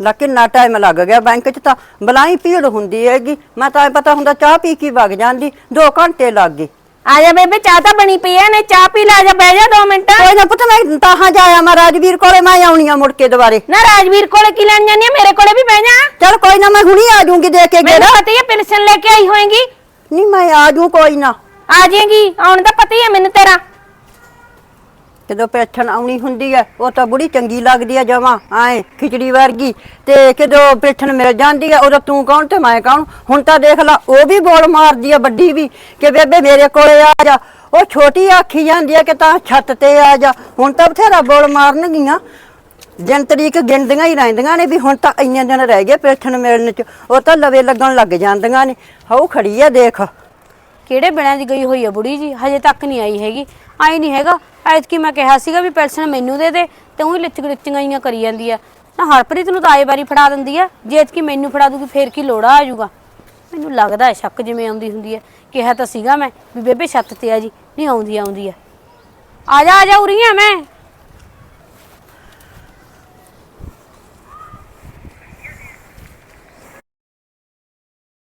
ਲਾ ਕਿੰਨਾ ਟਾਈਮ ਲੱਗ ਗਿਆ ਬੈਂਕ 'ਚ ਤਾਂ। ਬਲਾਈ ਭੀੜ ਹੁੰਦੀ ਹੈਗੀ। ਮੈਂ ਤਾਂ ਐਂ ਪਤਾ ਹੁੰਦਾ ਚਾਹ ਪੀ ਕੇ ਵਗ ਜਾਂਦੀ। 2 ਘੰਟੇ ਲੱਗ ਗਏ। ਆ ਜਾ ਬੇਬੇ ਚਾਹ ਤਾਂ ਬਣੀ ਪਈ ਐ ਨੇ ਚਾਹ ਪੀ ਲੈ ਜਾ ਬਹਿ ਜਾ 2 ਮਿੰਟ। ਕੋਈ ਨਾ ਪੁੱਤ ਮੈਂ ਤਾਹਾਂ ਜਾਇਆ ਮੈਂ ਰਾਜਵੀਰ ਕੋਲੇ ਮੈਂ ਆਉਣੀ ਆ ਮੁੜ ਕੇ ਦੁਬਾਰੇ। ਨਾ ਰਾਜਵੀਰ ਕੋਲੇ ਕੀ ਲੈਣ ਜਾਨੀ ਆ? ਮੇਰੇ ਕੋਲੇ ਵੀ ਬਹਿ ਜਾ। ਚਲ ਕੋਈ ਨਾ ਮੈਂ ਹੁਣੀ ਆ ਜਾਊਂਗੀ ਦੇ ਕੇ ਮੈਨੂੰ ਗੇੜਾ ਪਤਾ ਹੀ ਐ ਪਿਲਸਨ ਲੈ ਕੇ ਆਈ ਹੋਏਗੀ। ਨਹੀਂ ਮੈਂ ਆ ਜਾਊਂ ਕੋਈ ਨਾ। ਆ ਜਾਏਗੀ ਆਉਣ ਦਾ ਪਤਾ ਹੀ ਐ ਮੈਨੂੰ ਤੇਰਾ। ਜਦੋਂ ਪੈਠਣ ਆਉਣੀ ਹੁੰਦੀ ਹੈ, ਉਹ ਤਾਂ ਬੁੜੀ ਚੰਗੀ ਲੱਗਦੀ ਹੈ ਜਮਾ, ਐ ਖਿਚੜੀ ਵਰਗੀ। ਤੇ ਕਿਦੋਂ ਪੈਠਣ ਮਿਲ ਜਾਂਦੀ ਹੈ, ਉਦੋਂ ਤੂੰ ਕੌਣ ਤੇ ਮੈਂ ਕੌਣ? ਹੁਣ ਤਾਂ ਦੇਖ ਲਾ, ਉਹ ਵੀ ਬੋਲ ਮਾਰਦੀ ਹੈ ਵੱਡੀ ਵੀ, ਕਿ ਬੇਬੇ ਮੇਰੇ ਕੋਲੇ ਆ ਜਾ। ਉਹ ਛੋਟੀ ਆਖੀ ਜਾਂਦੀ ਹੈ ਕਿ ਤਾਂ ਛੱਤ ਤੇ ਆ ਜਾ। ਹੁਣ ਤਾਂ ਬਥੇਰਾ ਬੋਲ ਮਾਰਨਗੀਆਂ। ਦਿਨ ਤਰੀਕ ਗਿਣਦੀਆਂ ਹੀ ਰਹਿੰਦੀਆਂ ਨੇ ਵੀ ਹੁਣ ਤਾਂ ਇੰਨੇ ਦਿਨ ਰਹਿ ਗਏ ਪੈਠਣ ਮਿਲਣ ਚ। ਉਹ ਤਾਂ ਲਵੇ ਲੱਗਣ ਲੱਗ ਜਾਂਦੀਆਂ ਨੇ। ਹਉ ਖੜੀ ਆ ਦੇਖ। ਕਿਹੜੇ ਬਿਨਾਂ ਦੀ ਗਈ ਹੋਈ ਆ ਬੁੜੀ ਜੀ? ਹਜੇ ਤੱਕ ਨਹੀਂ ਆਈ ਹੈਗੀ। ਆਈ ਨਹੀਂ ਹੈਗਾ। ਐਤਕੀ ਮੈਂ ਕਿਹਾ ਸੀਗਾ ਵੀ ਪੈਲਸਨ ਮੈਨੂੰ ਦੇ ਦੇ ਤੇ ਉਹੀ ਲਿੱਚ ਲਿੱਚੀਆਂ ਹੀ ਕਰੀ ਜਾਂਦੀ ਆ। ਨਾ ਹਰਪ੍ਰੀਤ ਨੂੰ ਤਾਂ ਆਏ ਵਾਰੀ ਫੜਾ ਦਿੰਦੀ ਆ। ਜੇ ਐਤਕੀ ਮੈਨੂੰ ਫੜਾ ਦੂਗੀ, ਫੇਰ ਕੀ ਲੋੜਾ ਆ ਜਾਊਗਾ? ਮੈਨੂੰ ਲੱਗਦਾ ਹੈ ਸ਼ੱਕ ਜਿਵੇਂ ਆਉਂਦੀ ਹੁੰਦੀ ਹੈ। ਕਿਹਾ ਤਾਂ ਸੀਗਾ ਮੈਂ ਵੀ ਬੇਬੇ ਛੱਤ ਤੇ ਆ ਜੀ, ਨਹੀਂ ਆਉਂਦੀ ਆਉਂਦੀ ਆ। ਆ ਜਾ ਆ ਜਾ ਉਰੀ ਆ ਮੈਂ।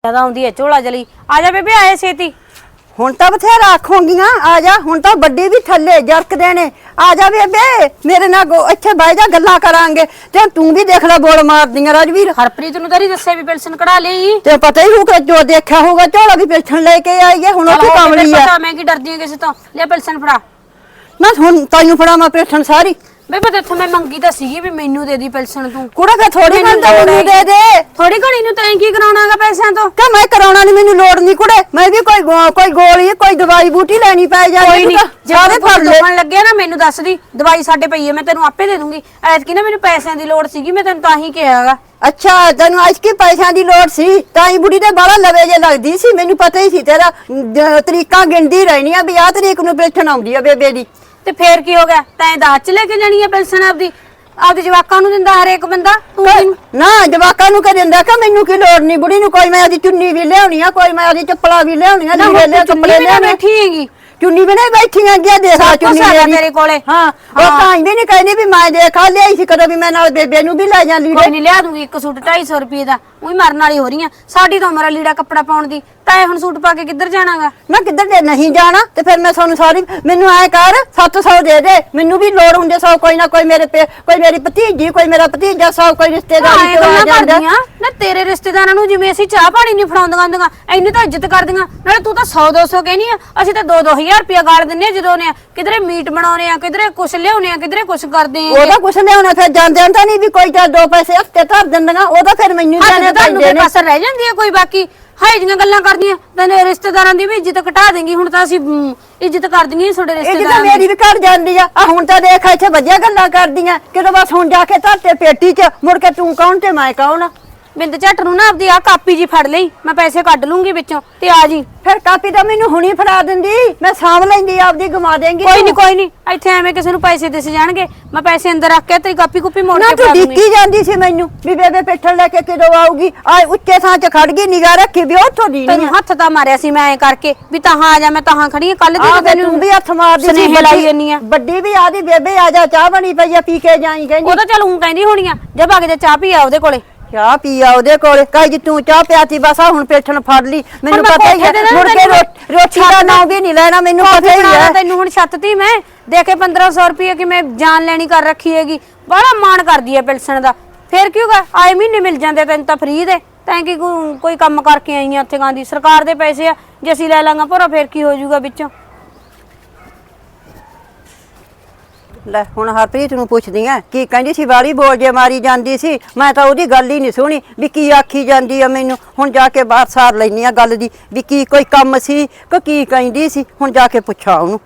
ਜ਼ਿਆਦਾ ਆਉਂਦੀ ਹੈ ਝੋਲਾ ਜਲੀ। ਆ ਜਾ ਬੇਬੇ, ਆਏ ਛੇਤੀ। ਹੁਣ ਤਾਂ ਬਥੇਰਾ ਆਖੋਂਗੀਆਂ ਆ ਜਾ ਹੁਣ ਤਾਂ ਵੱਡੇ ਵੀ ਥੱਲੇ ਜਰਕਦੇ ਨੇ। ਆ ਜਾ ਬੇਬੇ ਮੇਰੇ ਨਾਲ ਗੋ- ਇੱਥੇ ਬਹਿ ਜਾ ਗੱਲਾਂ ਕਰਾਂਗੇ। ਤੇ ਤੂੰ ਵੀ ਦੇਖ ਲੈ ਬੋਲ ਮਾਰਦੀਆਂ ਰਾਜਵੀਰ। ਹਰਪ੍ਰੀਤ ਨੂੰ ਤਾਂ ਨਹੀਂ ਦੱਸਿਆ ਵੀ ਪੈਨਸ਼ਨ ਕਢਾ ਲਈ? ਤੇ ਪਤਾ ਹੀ ਹੋਊਗਾ ਜੋ ਦੇਖਿਆ ਹੋਊਗਾ ਝੋਲਾ ਵੀ ਪਿਲਛਣ ਲੈ ਕੇ ਆਈ ਹੈ ਹੁਣ ਕਮਲੀ ਬੇਬੇ ਆ। ਪਤਾ ਮੈਂ ਕੀ ਡਰਦੀ ਹਾਂ ਕਿਸੇ ਤੋਂ। ਲੈ ਪੈਨਸ਼ਨ ਫੜਾ। ਨਾ ਹੁਣ ਤਾਈਓ ਫੜਾ ਮੈਂ ਪਿਲਛਣ ਸਾਰੀ। ਬੇਬੇ ਤੇ ਮੈਂ ਮੰਗੀ ਤਾਂ ਸੀਗੀ ਵੀ ਮੈਨੂੰ ਦੇ ਦੀ ਪੈਨਸ਼ਨ ਤੂੰ। ਕੁੜਾ ਫੇ ਥੋੜੀ ਮੈਨੂੰ ਮੈਨੂੰ ਦੇ। ਦੇ। ਥੋੜੀ ਘਣੀ ਨੂੰ ਤੈਂ ਕੀ ਕਰਾਉਣਾਗਾ ਪੈਸਿਆਂ ਤੋਂ? ਕਿ ਮੈਂ ਕਰਾਉਣਾ ਨਹੀਂ ਮੈਨੂੰ ਲੋੜ ਨਹੀਂ ਕੁੜੇ। ਮੈਂ ਵੀ ਕੋਈ ਗੋ- ਕੋਈ ਗੋਲੀ ਕੋਈ ਦਵਾਈ ਬੂਟੀ ਲੈਣੀ ਪੈ ਜਾਂਦੀ ਕੋਈ ਨਹੀਂ ਸਾਰੇ ਫੜ ਲੈ। ਦੁਖਣ ਲੱਗਿਆ ਨਾ ਮੈਨੂੰ ਦੱਸ ਦੀ ਦਵਾਈ ਸਾਡੇ ਪਈ ਹੈ ਮੈਂ ਤੈਨੂੰ ਆਪੇ ਦੇ ਦੂੰਗੀ। ਐਤਕੀ ਨਾ ਮੈਨੂੰ ਪੈਸਿਆਂ ਦੀ ਲੋੜ ਸੀਗੀ ਮੈਂ ਤੈਨੂੰ ਤਾਂ ਹੀ ਕਿਹਾਗਾ। ਅੱਛਾ ਤੈਨੂੰ ਅੱਜ ਕੀ ਪੈਸਿਆਂ ਦੀ ਲੋੜ ਸੀ? ਤਾਂ ਹੀ ਬੁੜੀ ਦੇ ਬਾਲਾ ਲਵੇ ਜੇ ਲੱਗਦੀ ਸੀ ਮੈਨੂੰ ਪਤਾ ਹੀ ਸੀ ਤੇਰਾ ਜ- ਤਰੀਕਾਂ ਗਿਣਦੀ ਰਹਿਣੀ ਆ ਵੀ ਆਹ ਤਰੀਕ ਨੂੰ ਪੈਨਸ਼ਨ ਆਉਂਦੀ ਆ ਬੇਬੇ ਦੀ। ਤੇ ਫੇਰ ਕੀ ਹੋ ਗਿਆ? ਤੈਂ ਦਾਜ ਚ ਲੈ ਕੇ ਜਾਣੀ ਹੈ ਪੈਨਸ਼ਨ ਆਪਦੀ? ਆਪਦੇ ਜਵਾਕਾਂ ਨੂੰ ਦਿੰਦਾ ਹਰੇਕ ਬੰਦਾ? ਤੂੰ ਨਾ ਜਵਾਕਾਂ ਨੂੰ ਕਹ ਦਿੰਦਾ? ਕਿ ਮੈਨੂੰ ਕੀ ਲੋੜ ਨਹੀਂ ਬੁੜੀ ਨੂੰ? ਕੋਈ ਮੈਂ ਆਦੀ ਚੁੰਨੀ ਵੀ ਲਿਆਉਣੀ ਆ ਕੋਈ ਮੈਂ ਆਦੀ ਚੱਪਲਾਂ ਵੀ ਲਿਆਉਣੀਆਂ ਨਾ ਲੀੜੇ ਹੁਣ ਲਿਆ ਤੂੰ ਕੱਪੜੇ ਚੁੰਨੀ ਵੀ ਲਿਆਉਣੇ। ਬੈਠੀ ਹੈਗੀ। ਚੁੰਨੀ ਵੀ ਨਹੀਂ ਬੈਠੀਆਂ ਗਿਆ ਦੇਖ ਆ ਸਭ ਕੁਛ ਚੁੰਨੀ ਹੈਗਾ। ਤੇਰੇ ਕੋਲੇ। ਹਾਂ ਉਹ ਹਾਂ। ਤਾਂ ਵੀ ਨਹੀਂ ਕਹਿੰਦੀ ਵੀ ਮੈਂ ਦੇਖਾ ਲਿਆਈ ਸੀ ਕਦੋਂ ਵੀ ਮੈਂ ਨਾਲ ਬੇਬੇ ਨੂੰ ਵੀ ਲੈ ਜਾਂ ਕੋਈ ਲੀੜੇ ਨਹੀਂ ਲਿਆ ਦੂੰਗੀ ਇੱਕ ਸੂਟ 250 ਰੁਪਏ ਦਾ। ਉਹੀ ਮਰਨ ਵਾਲੀ ਹੋ ਰਹੀਆਂ ਸਾਡੀ ਤਾਂ ਉਮਰ ਆ ਲੀੜਾ ਕੱਪੜਾ ਪਾਉਣ ਦੀ। ਤਾਂ ਇਹ ਹੁਣ ਸੂਟ ਪਾ ਕੇ ਕਿੱਧਰ ਜਾਣਾਗਾ? ਮੈਂ ਕਿੱਧਰ ਦੇ ਨਹੀਂ ਜਾਣਾ? ਤੇ ਫਿਰ ਮੈਂ ਤੁਹਾਨੂੰ ਸਾਰੀ ਮੈਨੂੰ ਐ ਕਰ 700 ਦੇ ਦੇ। ਮੈਨੂੰ ਵੀ ਲੋੜ ਹੁੰਦੇ ਸੌ ਕੋਈ ਨਾ ਕੋਈ ਮੇਰੇ ਪੇ ਕੋਈ ਮੇਰੀ ਭਤੀਜੀ ਕੋਈ ਮੇਰਾ ਭਤੀਜਾ ਸੌ ਕੋਈ ਰਿਸ਼ਤੇਦਾਰੀ ਚੋਂ ਆ ਜਾਂਦਾ। ਨਾ ਤੇਰੇ ਰਿਸ਼ਤੇਦਾਰਾਂ ਨੂੰ ਜਿਵੇਂ ਅਸੀਂ ਚਾਹ ਪਾਣੀ ਨਹੀਂ ਫੜਾਉਂਦੀਆਂ ਹੁੰਦੀਆਂ ਇੰਨੀ ਤਾਂ ਇੱਜ਼ਤ ਕਰਦੀਆਂ। ਨਾਲੇ ਤੂੰ ਤਾਂ 100 200 ਕਹਿਨੀ ਆ ਅਸੀਂ ਤਾਂ 2 2000 ਰੁਪਇਆ ਗਾਲ ਦਿੰਨੇ ਜਦੋਂ ਨੇ ਕਿਧਰੇ ਮੀਟ ਬਣਾਉਨੇ ਆ ਕਿਧਰੇ ਕੁਛ ਲਿਆਉਨੇ ਆ ਕਿਧਰੇ ਕੁਛ ਕਰਦੇ ਆ ਉਹਦਾ ਕੁਛ ਲਿਆਉਣਾ ਫਿਰ ਜਾਂਦੇ ਤਾਂ ਨਹੀਂ ਵੀ ਕੋਈ ਤਾਂ ਦੋ ਪੈਸੇ ਹੱਥੇ ਧਰ ਦਿੰਦੀਆਂ ਉਹਦਾ ਫਿਰ ਮੈਨੂੰ ਜਾਣੇ ਤੇ ਕਸਰ ਰਹਿ ਜਾਂਦੀ ਆ ਕੋਈ ਬਾਕੀ। ਹਾਏ ਜੀਆਂ ਗੱਲਾਂ ਕਰਦੀਆਂ ਤੈਨੂੰ ਰਿਸ਼ਤੇਦਾਰਾਂ ਦੀ ਵੀ ਇੱਜ਼ਤ ਘਟਾ ਦੇਂਗੀ ਹੁਣ ਤਾਂ ਅਸੀਂ ਇੱਜ਼ਤ ਕਰਦੀਆਂ ਹੀ ਤੁਹਾਡੇ ਇਹ ਜਿੱਦਾਂ ਰਿਸ਼ਤੇਦਾਰਾਂ ਦੀ। ਮੇਰੀ ਵੀ ਘਰ ਜਾਂਦੀ ਆ। ਆ ਹੁਣ ਤਾਂ ਦੇਖ ਇੱਥੇ ਵਧੀਆ ਗੱਲਾਂ ਕਰਦੀਆਂ। ਕਿਦੋਂ ਬਸ ਹੁਣ ਜਾ ਕੇ ਧਰਤੇ ਪੇਟੀ 'ਚ ਮੁੜ ਕੇ ਤੂੰ ਕੌਣ ਤੇ ਮੈਂ ਕੌਣ ਬਿੰਦ ਝੱਟ ਨੂੰ ਨਾ ਆਪਦੀ ਆ ਕਾਪੀ ਜੀ ਫੜ ਲਈ। ਮੈਂ ਪੈਸੇ ਕੱਢ ਲੂੰਗੀ ਵਿੱਚੋਂ ਤੇ ਆ ਜੀ। ਫਿਰ ਕਾਪੀ ਤਾਂ ਮੈਨੂੰ ਹੁਣੀ ਫੜਾ ਦਿੰਦੀ। ਮੈਂ ਸਾਂਭ ਲੈਂਦੀ ਆਪਦੀ ਗਵਾ ਦੇਂਗੀ ਕੋਈ ਨਹੀਂ ਕੋਈ ਨਹੀਂ ਇੱਥੇ ਐਵੇਂ ਕਿਸੇ ਨੂੰ ਪੈਸੇ ਦਿਸ ਜਾਣਗੇ। ਮੈਂ ਪੈਸੇ ਅੰਦਰ ਰੱਖ ਕੇ ਤੇਰੀ ਕਾਪੀ ਕੁੱਪੀ ਮੋੜ ਨਾ ਕੇ ਤੂੰ ਫੜਾ ਦੂੰਗੀ। ਡਿੱਕੀ ਜਾਂਦੀ ਸੀ ਮੈਨੂੰ ਵੀ ਬੇਬੇ ਪੇਠਣ ਲੈ ਕੇ ਕਿਦੋਂ ਆਊਗੀ? ਆ ਉੱਚੇ ਥਾਂ 'ਚ ਖੜ ਗਈ ਨਿਗਾਹ ਰੱਖੀ ਵੀ ਉੱਥੋਂ ਦੀ ਤੈਨੂੰ ਹੱਥ ਤਾਂ ਮਾਰਿਆ ਸੀ ਮੈਂ ਐ ਕਰਕੇ ਵੀ ਤਾਂ ਆ ਜਾ ਮੈਂ ਤਾਂ ਖੜੀ ਆ ਕੱਲ ਦੀ ਆ ਤਾਂ ਤੈਨੂੰ ਵੀ ਹੱਥ ਮਾਰਦੀ ਸੁਨੇਹੇ ਵੱਡੀ- ਲਾਈ ਜਾਨੀ ਆ। ਵੱਡੀ ਵੀ ਆਦੀ ਬੇਬੇ ਆ ਜਾ ਚਾਹ ਬਣੀ ਪਈ ਆ ਪੀ ਕੇ ਜਾਈ ਕਹਿੰਦੀ। ਉਹ ਤਾਂ ਚੱਲ ਹੂੰ ਕਹਿੰਦੀ ਹੋਣੀ ਆ ਜੇ ਭਾਗ ਜਾ ਚਾਹ ਪੀ ਆ ਉਹਦੇ ਕੋਲੇ। ਚਾਹ ਪੀ ਆ ਉਹਦੇ ਕੋਲ। ਕਹੀ ਜੀ ਤੂੰ ਚਾਹ ਪਿਆਤੀ ਬਸ ਆ ਹੁਣ ਪੇਠਣ ਫੜ ਲਈ। ਮੈਨੂੰ ਮੈਂ ਪਤਾ ਹੀ ਕੋਠੇ ਤੇ ਹੈ ਨਾ ਮੁੜ ਕੇ ਤੈਨੂੰ ਰੋ- ਰੋਟੀ ਦਾ ਨਾਂ ਵੀ ਨਹੀਂ ਲੈਣਾ ਮੈਨੂੰ ਪਤਾ ਹੀ ਹੈ। ਤੈਨੂੰ ਹੁਣ ਛੱਤ ਤੀ ਮੈਂ। ਦੇ ਕੇ 1500 ਰੁਪਏ ਕਿ ਮੈਂ ਜਾਨ ਲੈਣੀ ਕਰ ਰੱਖੀ ਹੈਗੀ। ਬੜਾ ਮਾਣ ਕਰਦੀ ਹੈ ਪਿਲਸਣ ਦਾ। ਫੇਰ ਕੀ ਹੋਗਾ ਆਏ ਮਹੀਨੇ ਮਿਲ ਜਾਂਦੇ ਤੈਨੂੰ ਤਾਂ ਫ੍ਰੀ ਦੇ। ਤੈਂ ਕੀ ਕੋਈ ਕੋਈ ਕੰਮ ਕਰਕੇ ਆਈ ਆ ਉੱਥੇ ਗਾਂਦੀ ਸਰਕਾਰ ਦੇ ਪੈਸੇ ਆ। ਜੇ ਅਸੀਂ ਲੈ ਲਾਂਗਾ ਭਰਾ ਫੇਰ ਕੀ ਹੋ ਜਾਊਗਾ ਵਿੱਚੋਂ? ਲੈ, ਹੁਣ ਹਰਪ੍ਰੀਤ ਨੂੰ ਪੁੱਛਦੀ ਆ, ਕੀ ਕਹਿੰਦੀ ਸੀ, ਵਾਲੀ ਬੋਲ ਜੇ ਮਾਰੀ ਜਾਂਦੀ ਸੀ, ਮੈਂ ਤਾਂ ਉਹਦੀ ਗੱਲ ਹੀ ਨਹੀਂ ਸੁਣੀ ਵੀ ਕੀ ਆਖੀ ਜਾਂਦੀ ਆ ਮੈਨੂੰ। ਹੁਣ ਜਾ ਕੇ ਬਾਹਰ ਸਾਰ ਲੈਣੀ ਆ ਗੱਲ ਦੀ, ਵੀ ਕੀ ਕੋਈ ਕੰਮ ਸੀ, ਕਿ ਕੀ ਕਹਿੰਦੀ ਸੀ, ਹੁਣ ਜਾ ਕੇ ਪੁੱਛਾਂ ਉਹਨੂੰ।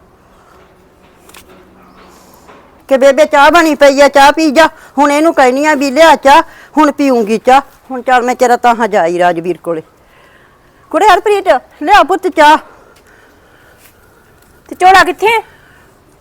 ਕਿ ਬੇਬੇ, ਚਾਹ ਬਣੀ ਪਈ ਆ, ਚਾਹ ਪੀ ਜਾ। ਹੁਣ ਇਹਨੂੰ ਕਹਿਨੀ ਆ ਵੀ ਲਿਆ ਚਾਹ, ਹੁਣ ਪੀਉਂਗੀ ਚਾਹ। ਹੁਣ ਚੱਲ ਮੈਂ ਤੇਰਾ ਤਾਂ ਜਾਈ ਰਾਜਵੀਰ ਕੋਲੇ। ਕੁੜੇ ਹਰਪ੍ਰੀਤ, ਲਿਆ ਪੁੱਤ ਚਾਹ। ਤੇ ਝੋਲਾ ਕਿੱਥੇ?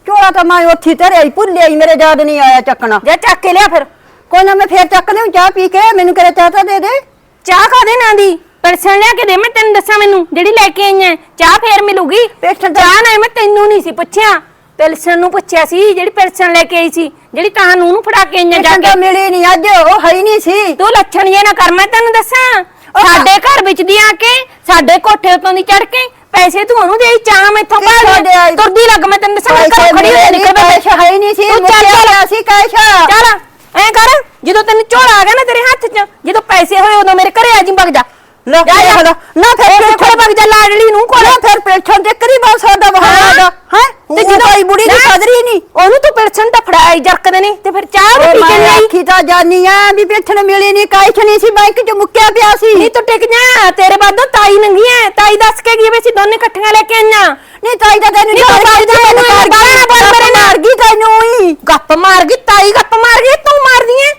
ਚੋਲਾ ਤਾਂ ਮੈਂ ਉੱਥੇ ਤੇਰੇ ਹੀ ਭੁੱਲਿਆ ਹੀ ਮੇਰੇ ਯਾਦ ਨਹੀਂ ਆਇਆ ਚੱਕਣਾ। ਜਾ ਚੱਕ ਕੇ ਲਿਆ ਫਿਰ। ਕੋਈ ਨਾ ਮੈਂ ਫੇਰ ਚੱਕ ਲਿਆ ਚਾਹ ਪੀ ਕੇ ਮੈਨੂੰ ਕਰੇ ਚਾਹ ਤਾਂ ਦੇ ਦੇ। ਚਾਹ ਕਾਦੇ ਨਾਂ ਦੀ? ਪਰਸਨ ਲਿਆ ਕੇ ਦੇ ਮੈਂ ਤੈਨੂੰ ਦੱਸਾਂ ਮੈਨੂੰ ਜਿਹੜੀ ਲੈ ਕੇ ਆਈ ਐ ਚਾਹ ਫੇਰ ਮਿਲੂਗੀ। ਪੇਠਣ ਦਾ ਚਾਹ ਨਾ ਮੈਂ ਤੈਨੂੰ ਨਹੀਂ ਸੀ ਪੁੱਛਿਆ। ਪਿਲਸਣ ਨੂੰ ਪੁੱਛਿਆ ਸੀ ਜਿਹੜੀ ਪਿਲਸਣ ਲੈ ਕੇ ਆਈ ਸੀ ਜਿਹੜੀ ਤਾਂ ਨੂੰ ਨੂੰ ਫੜਾ ਕੇ ਆਈਆਂ ਜਾ ਜਾ ਕੇ। ਮਿਲੀ ਨਹੀਂ ਅੱਜ ਉਹ ਹੈ ਹੀ ਨਹੀਂ ਸੀ। ਤੂੰ ਲੱਛਣ ਜੇ ਨਾ ਕਰ ਮੈਂ ਤੈਨੂੰ ਦੱਸਾਂ। ਸਾਡੇ ਘਰ ਵਿੱਚ ਦੀ ਆ ਕੇ ਸਾਡੇ ਕੋਠੇ ਉੱਤੋਂ ਦੀ ਚੜ ਕੇ ਪੈਸੇ ਤੂੰ ਉਹਨੂੰ ਦੇਈ ਚਾਹ ਮੈਥੋਂ ਭਾਲ ਦੇ ਆਈ? ਤੁਰਦੀ ਲੱਗ ਮੈਂ ਤੈਨੂੰ ਦੱਸਾਂ ਮੈਂ ਘਰੋਂ ਖੜੀ ਹੋ ਮਿਲੇ ਨਿਕਲ ਨਹੀਂ, ਪੈਸਾ ਹੈ ਹੀ ਨਹੀਂ ਸੀ ਤੂੰ ਚੱਲ ਮੁੱਕਿਆ ਸੀ ਕੈਸ਼ਾ ਚੱਲ ਐ ਕਰ ਜਦੋਂ ਤੈਨੂੰ ਝੋਲਾ ਆ ਗਿਆ ਨਾ ਤੇਰੇ ਹੱਥ 'ਚ ਜਦੋਂ ਪੈਸੇ ਹੋਏ ਉਦੋਂ ਮੇਰੇ ਘਰੇ ਆ ਜੀ ਵਗ ਜਾ। ਲੈ ਜਾ, ਜਾ। ਦੇਖ ਲੈ, ਨਾ ਫਿਰ ਇਸੇ ਕੋਲੇ ਵਗ ਜਾ ਲਾਡਲੀ ਨੂੰ ਕੋਲੇ। ਨਾ ਫਿਰ ਪੈਨਸ਼ਨ ਤੇ ਕਰੀ ਬਸ ਸਾਡਾ ਬਹਾਨਾ ਦਾ ਹੈ? ਤੇ ਜਦੋਂ ਆਈ ਬੁੜੀ ਦੀ ਨਾ, ਕਦਰ ਹੀ ਨਹੀਂ ਉਹਨੂੰ ਤੂੰ ਪਿਲਸਣ ਤਾਂ ਫੜਾਈ ਜਰਕਦੇ ਨੇ ਤੇ ਫਿਰ ਚਾਹ ਵੀ ਉਹ ਪੀ ਕੇ ਮੈਂ ਲਈ ਆਖੀ ਤਾਂ ਜਾਨੀ ਆ ਵੀ ਪੈਨਸ਼ਨ ਮਿਲੀ ਨਹੀਂ ਕੈਸ਼ ਨਹੀਂ ਸੀ ਬੈਂਕ 'ਚ ਮੁੱਕਿਆ ਪਿਆ ਸੀ। ਨਹੀਂ ਤੂੰ ਟਿਕ ਜਾ ਤੇਰੇ ਬਾਦੋਂ ਤਾਈ ਨੰਗੀ ਐ। ਤਾਈ ਦੱਸ ਕੇ ਗਈ ਵੀ ਅਸੀਂ ਦੋਨੇ ਇਕੱਠੀਆਂ ਲੈ ਕੇ ਆਈਆਂ। ਨਹੀਂ ਤਾਈ ਤਾਂ ਤੈਨੂੰ ਨਹੀਂ, ਉਹ ਤਾਈ ਤਾਂ ਤੈਨੂੰ ਇਹ ਬਾਹਰ ਬਾਹਰ ਮੇਰੇ ਨਾਲ। ਮਾਰ ਗਈ ਤੈਨੂੰ ਹੀ। ਗੱਪ ਮਾਰ ਗਈ ਤਾਈ ਗੱਪ ਮਾਰ ਗਈ ਤੂੰ ਮਾਰਦੀ ਐ।